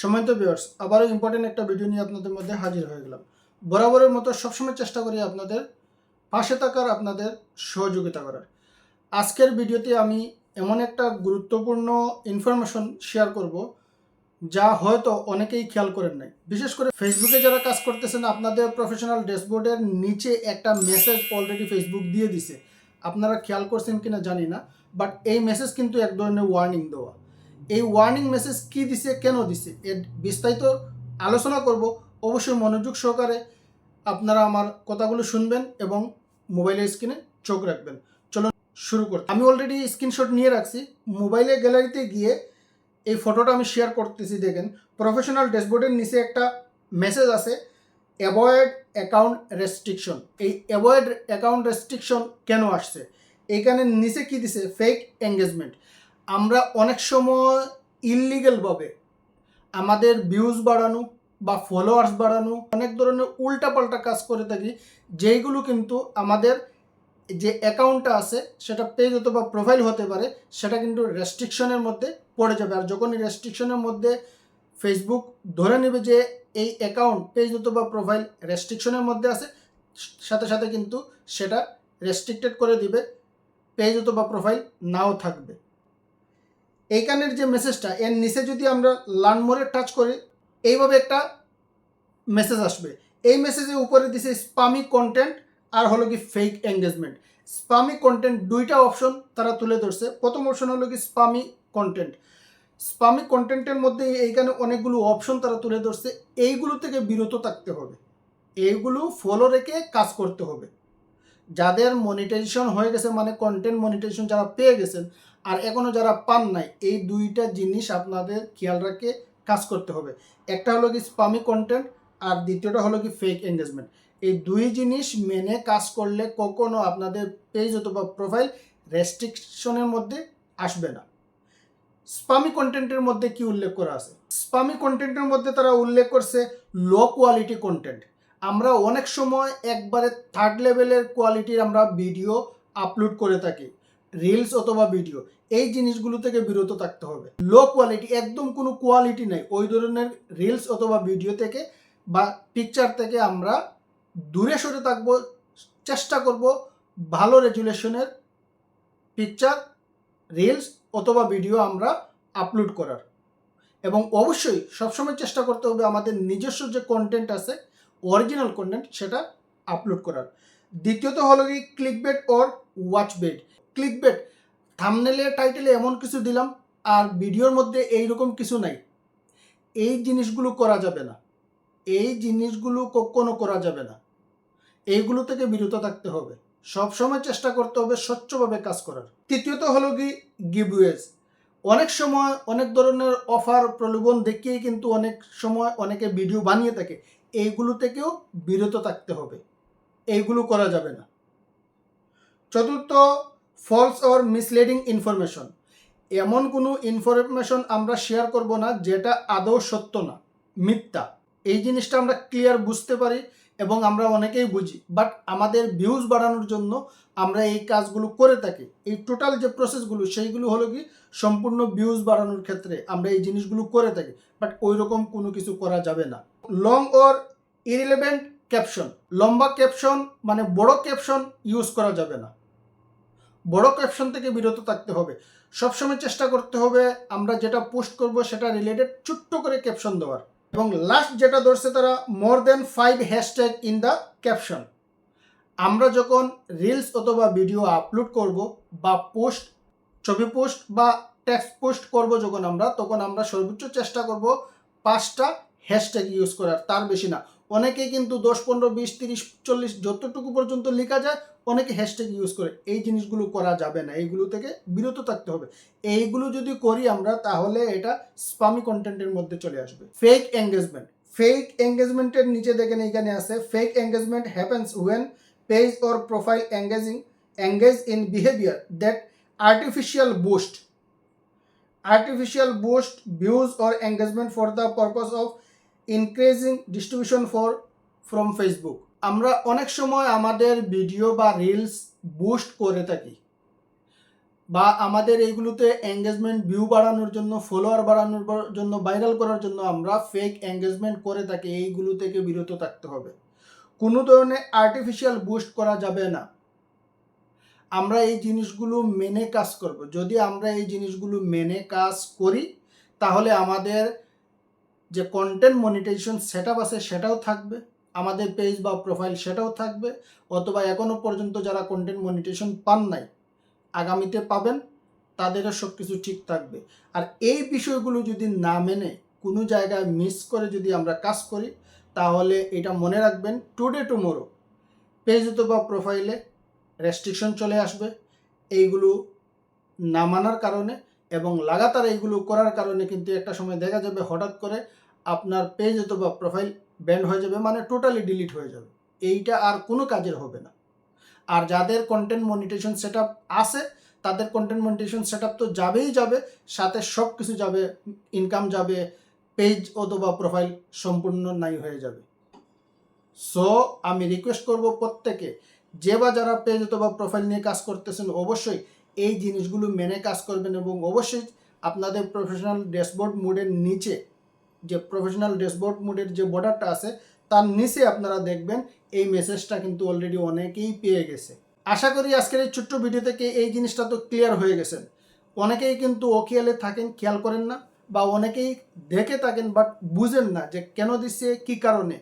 সময়ত ভিউয়ার্স আবারও ইম্পর্টেন্ট একটা ভিডিও নিয়ে আপনাদের মধ্যে হাজির হয়ে গেলাম। বরাবরের মতো সবসময় চেষ্টা করি আপনাদের পাশে থাকার, আপনাদের সহযোগিতা করার। আজকের ভিডিওতে আমি এমন একটা গুরুত্বপূর্ণ ইনফরমেশন শেয়ার করব, যা হয়তো অনেকেই খেয়াল করেন নাই। বিশেষ করে ফেসবুকে যারা কাজ করতেছেন, আপনাদের প্রফেশনাল ড্যাশবোর্ডের নিচে একটা মেসেজ অলরেডি ফেসবুক দিয়ে দিছে। আপনারা খেয়াল করছেন কিনা জানি না বাট এই মেসেজ কিন্তু এক ধরনের ওয়ার্নিং দেওয়া। এই ওয়ার্নিং মেসেজ কি দিছে, কেন দিছে, এর বিস্তারিত আলোচনা করব। অবশ্যই মনোযোগ সহকারে আপনারা আমার কথাগুলো শুনবেন এবং মোবাইলের স্ক্রিনে চোখ রাখবেন। চলুন শুরু করতে। আমি অলরেডি স্ক্রিনশট নিয়ে রাখছি। মোবাইলের গ্যালারিতে গিয়ে এই ফটোটা আমি শেয়ার করতেছি, দেখেন। প্রফেশনাল ড্যাশবোর্ডের নিচে একটা মেসেজ আছে অ্যাভয়েড অ্যাকাউন্ট রেস্ট্রিকশন এই অ্যাভয়েড অ্যাকাউন্ট রেস্ট্রিকশন কেন আসছে? এইখানে নিচে কি দিছে? ফেক এঙ্গেজমেন্ট আমরা অনেক সময় ইললিগেলভাবে আমাদের ভিউজ বাড়ানো বা ফলোয়ার্স বাড়ানো, অনেক ধরনের উল্টাপাল্টা কাজ করে থাকি, যেইগুলো কিন্তু আমাদের যে অ্যাকাউন্টটা আছে, সেটা পেজ অথবা প্রোফাইল হতে পারে, সেটা কিন্তু রেস্ট্রিকশনের মধ্যে পড়ে যাবে। আর যখন রেস্ট্রিকশনের মধ্যে ফেসবুক ধরে নেবে যে এই অ্যাকাউন্ট পেজ অথবা প্রোফাইল রেস্ট্রিকশনের মধ্যে আছে, সাথে সাথে কিন্তু সেটা রেস্ট্রিক্টেড করে দিবে পেজ অথবা প্রোফাইল নাও থাকবে। এইখানের যে মেসেজটা এর নিচে যদি আমরা লার্ন মোরে টাচ করি, এইভাবে একটা মেসেজ আসবে। এই মেসেজের উপরে দিছে স্পামি কন্টেন্ট আর হলো কি ফেক এঙ্গেজমেন্ট স্পামি কন্টেন্ট দুইটা অপশন তারা তুলে ধরছে। প্রথম অপশন হলো কি স্পামি কন্টেন্ট স্পামি কন্টেন্টের মধ্যে এইখানে অনেকগুলো অপশন তারা তুলে ধরছে। এইগুলো থেকে বিরত থাকতে হবে। এইগুলো ফলো রেখে কাজ করতে হবে। যাদের মনিটাইজেশন হয়ে গেছে মানে কন্টেন্ট মনিটাইজেশন যারা পেয়ে গেছেন আর এখনও যারা পান নাই, এই দুইটা জিনিস আপনাদের খেয়াল রাখে কাজ করতে হবে। একটা হলো কি স্পামি কন্টেন্ট আর দ্বিতীয়টা হলো কি ফেক এঙ্গেজমেন্ট এই দুই জিনিস মেনে কাজ করলে কখনো আপনাদের পেজ অথবা প্রোফাইল রেস্ট্রিকশনের মধ্যে আসবে না। স্পামি কন্টেন্টের মধ্যে কি উল্লেখ করা আছে? স্পামি কন্টেন্টের মধ্যে তারা উল্লেখ করছে লো কোয়ালিটি কন্টেন্ট আমরা অনেক সময় একবারে থার্ড লেভেলের কোয়ালিটির আমরা ভিডিও আপলোড করে থাকি। রিলস অথবা ভিডিও এই জিনিসগুলো থেকে বিরত থাকতে হবে। লো কোয়ালিটি একদম কোনো কোয়ালিটি নাই। ওই ধরনের রিলস অথবা ভিডিও থেকে বা পিকচার থেকে আমরা দূরে সরে থাকব, চেষ্টা করব ভালো রেজুলেশনের পিকচার রিলস অথবা ভিডিও আমরা আপলোড করার। এবং অবশ্যই সবসময় চেষ্টা করতে হবে আমাদের নিজস্ব যে কন্টেন্ট আছে অরিজিনাল কন্টেন্ট সেটা আপলোড করার। দ্বিতীয়ত হলো কি clickbait or watch bait clickbait থামনেলে টাইটেলে এমন কিছু দিলাম, আর ভিডিওর মধ্যে এইরকম কিছু নাই। এই জিনিসগুলো করা যাবে না। এই জিনিসগুলো কখনো করা যাবে না। এইগুলো থেকে বিরত থাকতে হবে। সবসময় চেষ্টা করতে হবে স্বচ্ছভাবে কাজ করার। তৃতীয়ত হলো কি? গিভওয়েজ অনেক সময় অনেক ধরনের অফার প্রলোভন দেখিয়ে কিন্তু অনেক সময় অনেকে ভিডিও বানিয়ে থাকে। এইগুলো থেকেও বিরত থাকতে হবে। এইগুলো করা যাবে না। চতুর্থ ফলস অর মিসলিডিং ইনফরমেশন এমন কোনো ইনফরমেশন আমরা শেয়ার করব না যেটা আদৌ সত্য না, মিথ্যা। এই জিনিসটা আমরা ক্লিয়ার বুঝতে পারি এবং আমরা অনেকেই বুঝি। বাট আমাদের ভিউজ বাড়ানোর জন্য আমরা এই কাজগুলো করে থাকি। এই টোটাল যে প্রসেসগুলো সেইগুলো হলো কি, সম্পূর্ণ ভিউজ বাড়ানোর ক্ষেত্রে আমরা এই জিনিসগুলো করে থাকি। বাট ওই রকম কোনো কিছু করা যাবে না। লং অর ইরিলেভেন্ট ক্যাপশন লম্বা ক্যাপশন মানে বড় ক্যাপশন ইউজ করা যাবে না। বড় ক্যাপশন থেকে বিরত থাকতে হবে। সবসময় চেষ্টা করতে হবে আমরা যেটা পোস্ট করব সেটা রিলেটেড ছোট্ট করে ক্যাপশন দেওয়ার। এবং লাস্ট যেটা ধরছে তারা more than five hashtag in the caption আমরা যখন রিলস অথবা ভিডিও আপলোড করব বা পোস্ট ছবি পোস্ট বা টেক্সট পোস্ট করব যখন আমরা, তখন আমরা সর্বোচ্চ চেষ্টা করব পাঁচটা হ্যাশট্যাগ ইউজ করার, তার বেশি না। অনেকে কিন্তু দশ, পনেরো, বিশ, তিরিশ, চল্লিশ যতটুকু পর্যন্ত লেখা যায়, অনেকে হ্যাশট্যাগ ইউজ করে। এই জিনিসগুলো করা যাবে না। এইগুলো থেকে বিরত থাকতে হবে। এইগুলো যদি করি আমরা, তাহলে এটা স্পামি কন্টেন্টের মধ্যে চলে আসবে। ফেক এঙ্গেজমেন্ট ফেক এঙ্গেজমেন্টের নিচে দেখেন এখানে আছে fake engagement happens when page or profile engaging engage in behaviour that artificial boost artificial boost views or engagement for the purpose of increasing distribution for from Facebook আমরা অনেক সময় আমাদের video বা reels boost করে থাকি বা আমাদের এইগুলোতে এঙ্গেজমেন্ট ভিউ বাড়ানোর জন্য ফলোয়ার বাড়ানোর জন্য ভাইরাল করার জন্য আমরা ফেক এঙ্গেজমেন্ট করে থাকি, এইগুলো থেকে বিরত থাকতে হবে। কোনো ধরনের আর্টিফিশিয়াল বুস্ট করা যাবে না। আমরা এই জিনিসগুলো মেনে কাজ করব। যদি আমরা এই জিনিসগুলো মেনে কাজ করি, তাহলে আমাদের যে কন্টেন্ট মনিটাইজেশন সেট আপ আছে সেটাও থাকবে, আমাদের পেজ বা প্রোফাইল সেটাও থাকবে, অথবা এখনও পর্যন্ত যারা কন্টেন্ট মনিটেশন পান নাই, আগামীতে পাবেন, তাদেরও সব কিছু ঠিক থাকবে। আর এই বিষয়গুলো যদি না মেনে কোনো জায়গায় মিস করে যদি আমরা কাজ করি, তাহলে এটা মনে রাখবেন টুডে টুমোরো পেজ অথবা প্রোফাইলে রেস্ট্রিকশন চলে আসবে, এইগুলো না মানার কারণে এবং লাগাতার এইগুলো করার কারণে কিন্তু একটা সময় দেখা যাবে হঠাৎ করে আপনার পেজ অথবা প্রোফাইল ব্যান্ড হয়ে যাবে মানে টোটালি ডিলিট হয়ে যাবে। এইটা আর কোনো কাজের হবে না। আর যাদের কন্টেন্ট মনিটেশন সেট আছে, তাদের কন্টেন্ট মনিটেশন সেট আপ তো যাবেই যাবে, সাথে সব কিছু যাবে ইনকাম যাবে পেজ অথবা প্রোফাইল সম্পূর্ণ নাই হয়ে যাবে। সো আমি রিকোয়েস্ট করব প্রত্যেকে, যে বা যারা পেজ অথবা প্রোফাইল নিয়ে কাজ করতেছেন, অবশ্যই এই জিনিসগুলো মেনে কাজ করবেন এবং অবশ্যই আপনাদের প্রফেশনাল ড্যাশবোর্ড মোডের নিচে যে প্রফেশনাল ড্যাশবোর্ড মোডের যে বর্ডারটা আছে, তার নিচে আপনারা দেখবেন এই মেসেজটা কিন্তু অলরেডি অনেকেই পেয়ে গেছে। আশা করি আজকের এই ছোট্ট ভিডিও থেকে এই জিনিসটা তো ক্লিয়ার হয়ে গেছেন। অনেকেই কিন্তু ওকিয়ালে থাকেন, খেয়াল করেন না, বা অনেকেই দেখে থাকেন বাট বুঝেন না যে কেন দিচ্ছে, কি কারণে।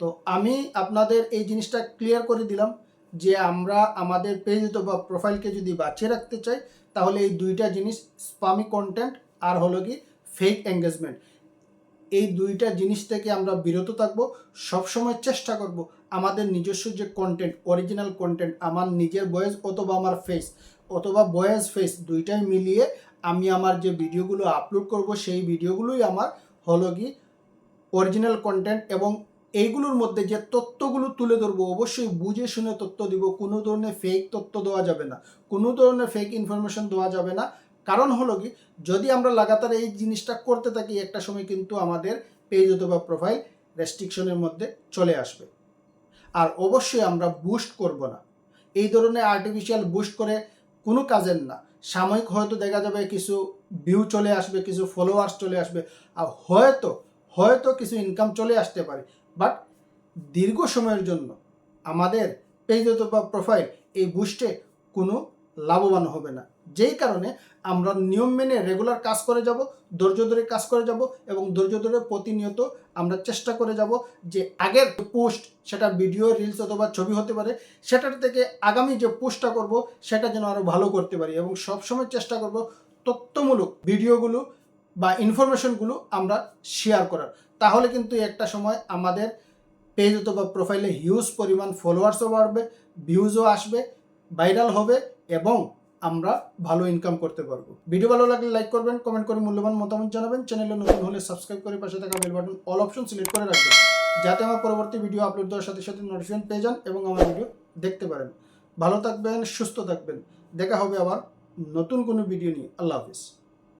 তো আমি আপনাদের এই জিনিসটা ক্লিয়ার করে দিলাম যে আমরা আমাদের পেজ বা প্রোফাইলকে যদি বাঁচিয়ে রাখতে চাই, তাহলে এই দুইটা জিনিস স্পামি কন্টেন্ট আর হলো কি ফেক এঙ্গেজমেন্ট এই দুইটা জিনিস থেকে আমরা বিরত থাকব, সবসময় চেষ্টা করব আমাদের নিজস্ব যে কন্টেন্ট অরিজিনাল কন্টেন্ট আমার নিজের বয়েস অথবা আমার ফেস অথবা বয়েস ফেস দুইটাই মিলিয়ে আমি আমার যে ভিডিওগুলো আপলোড করব, সেই ভিডিওগুলোই আমার হলো কি অরিজিনাল কন্টেন্ট এবং এইগুলোর মধ্যে যে তথ্যগুলো তুলে ধরবো, অবশ্যই বুঝে শুনে তথ্য দিব। কোনো ধরনের ফেক তথ্য দেওয়া যাবে না। কোনো ধরনের ফেক ইনফরমেশন দেওয়া যাবে না। কারণ হলো কি, যদি আমরা লাগাতার এই জিনিসটা করতে থাকি, একটা সময় কিন্তু আমাদের পেজ অথবা প্রোফাইল রেস্ট্রিকশনের মধ্যে চলে আসবে। আর অবশ্যই আমরা বুস্ট করব না। এই ধরনের আর্টিফিশিয়াল বুস্ট করে কোনো কাজের না। সাময়িক হয়তো দেখা যাবে কিছু ভিউ চলে আসবে, কিছু ফলোয়ার্স চলে আসবে, আর হয়তো হয়তো কিছু ইনকাম চলে আসতে পারে। বাট দীর্ঘ সময়ের জন্য আমাদের পেজ অথবা প্রোফাইল এই বুস্টে কোনো লাভবান হবে না। যেই কারণে আমরা নিয়ম মেনে রেগুলার কাজ করে যাব, ধৈর্য ধরে কাজ করে যাব এবং ধৈর্য ধরে প্রতিনিয়ত আমরা চেষ্টা করে যাব যে আগের পোস্ট সেটা ভিডিও রিলস অথবা ছবি হতে পারে, সেটার থেকে আগামী যে পোস্টটা করব, সেটা যেন আরও ভালো করতে পারি এবং সবসময় চেষ্টা করব তথ্যমূলক ভিডিওগুলো বা ইনফরমেশনগুলো আমরা শেয়ার করার। তাহলে কিন্তু একটা সময় আমাদের পেজ অথবা প্রোফাইলে হিউজ পরিমাণ ফলোয়ার্সও বাড়বে ভিউজও আসবে ভাইরাল হবে এবং আমরা ভালো ইনকাম করতে পারব। ভিডিও ভালো লাগলে লাইক করবেন কমেন্ট করে মূল্যবান মতামত জানাবেন। চ্যানেলে নতুন হলে সাবস্ক্রাইব করে পাশে থাকা bell button all option select করে রাখবেন। যাতে আমার পরবর্তী ভিডিও আপলোড দেওয়ার সাথে সাথে নোটিফিকেশন পেয়ে যান এবং আমার ভিডিও দেখতে পারেন। ভালো থাকবেন, সুস্থ থাকবেন। দেখা হবে আবার নতুন কোনো ভিডিও নিয়ে। আল্লাহ হাফিজ।